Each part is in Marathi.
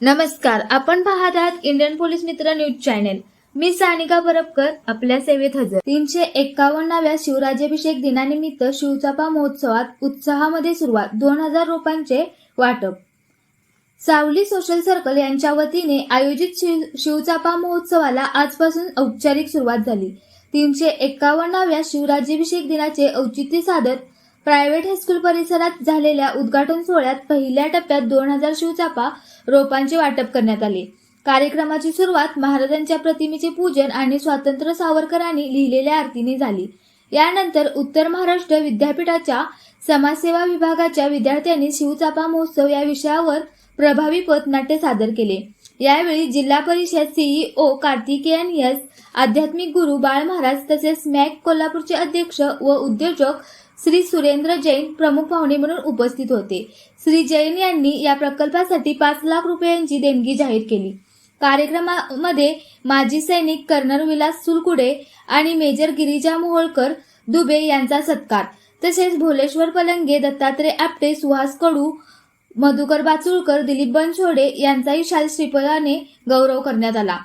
नमस्कार आपण पाहत आहात Indian police Mitra news channel. मी सानिका परबकर आपल्या सेवेत हजर. तीनशे एक्कावन्नाव्या शिवराज्याभिषेक दिनानिमित्त शिवचापा महोत्सवात उत्साहामध्ये सुरुवात दोन हजार रुपयांचे वाटप. सावली सोशल सर्कल यांच्या वतीने आयोजित शिव शिवचापा महोत्सवाला आजपासून औपचारिक सुरुवात झाली. तीनशे एक्कावन्नाव्या शिवराज्याभिषेक दिनाचे औचित्य साधत प्रायव्हेट हायस्कूल परिसरात झालेल्या उद्घाटन सोहळ्यात पहिल्या टप्प्यात दोन हजार शिवचापा रोपांचे वाटप करण्यात आले. कार्यक्रमाची सुरुवात महाराजांच्या प्रतिमेचे पूजन आणि स्वातंत्र्य सावरकरांनी लिहिलेल्या आरतीने झाली. यानंतर उत्तर महाराष्ट्र विद्यापीठाच्या समाजसेवा विभागाच्या विद्यार्थ्यांनी शिवचापा महोत्सव या विषयावर प्रभावी पथनाट्य सादर केले. यावेळी जिल्हा परिषद सीईओ कार्तिकेयन यस आध्यात्मिक गुरु बाळ महाराज तसेच मॅक कोल्हापूरचे अध्यक्ष व उद्योजक श्री सुरेंद्र जैन प्रमुख पाहुणे म्हणून उपस्थित होते. श्री जैन यांनी या प्रकल्पासाठी पाच लाख रुपयांची देणगी जाहीर केली. कार्यक्रमामध्ये माजी सैनिक कर्नल विलास सुलकुडे आणि मेजर गिरिजा मोहोळकर दुबे यांचा सत्कार. तसेच भोलेश्वर पलंगे दत्तात्रय आपटे सुहास कडू मधुकर बाचुळकर दिलीप बनछोडे यांचाही शाल श्रीफलाने गौरव करण्यात आला.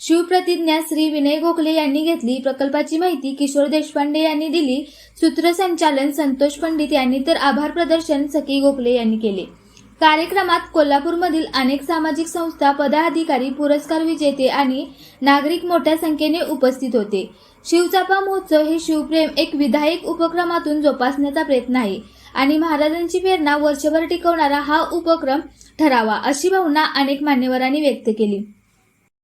शिवप्रतिज्ञा श्री विनय गोखले यांनी घेतली. प्रकल्पाची माहिती किशोर देशपांडे यांनी दिली. सूत्रसंचालन संतोष पंडित यांनी तर आभार प्रदर्शन सखी गोखले यांनी केले. कार्यक्रमात कोल्हापूरमधील अनेक सामाजिक संस्था पदाधिकारी पुरस्कार विजेते आणि नागरिक मोठ्या संख्येने उपस्थित होते. शिवचापा महोत्सव हे शिवप्रेम एक विधायक उपक्रमातून जोपासण्याचा प्रयत्न आहे आणि महाराजांची प्रेरणा वर्षभर टिकवणारा हा उपक्रम ठरावा अशी भावना अनेक मान्यवरांनी व्यक्त केली.